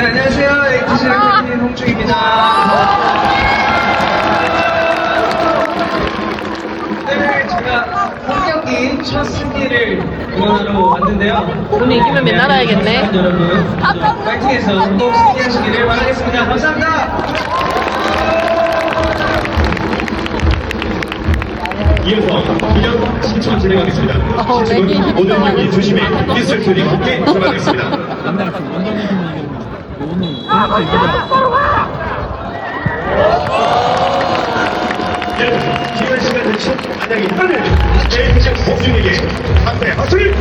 네, 안녕하세요. 에이티시의 캡틴 홍중입니다. 오늘 제가 본격기 첫 승리를 응원하러 왔는데요. 오늘 이기면 맨날 네, 와야겠네. 여러분, 파이팅해서 꼭 승리하시기를 바라겠습니다. 감사합니다. 이어서 기념 신청 진행하겠습니다. 어, 신청은 왠지 모든 분이 조심해 기술 소리 함께 전하겠습니다. 여러분, 기관 시간 대신 가장 빠른 제일 대장 복준에게 한대 박수를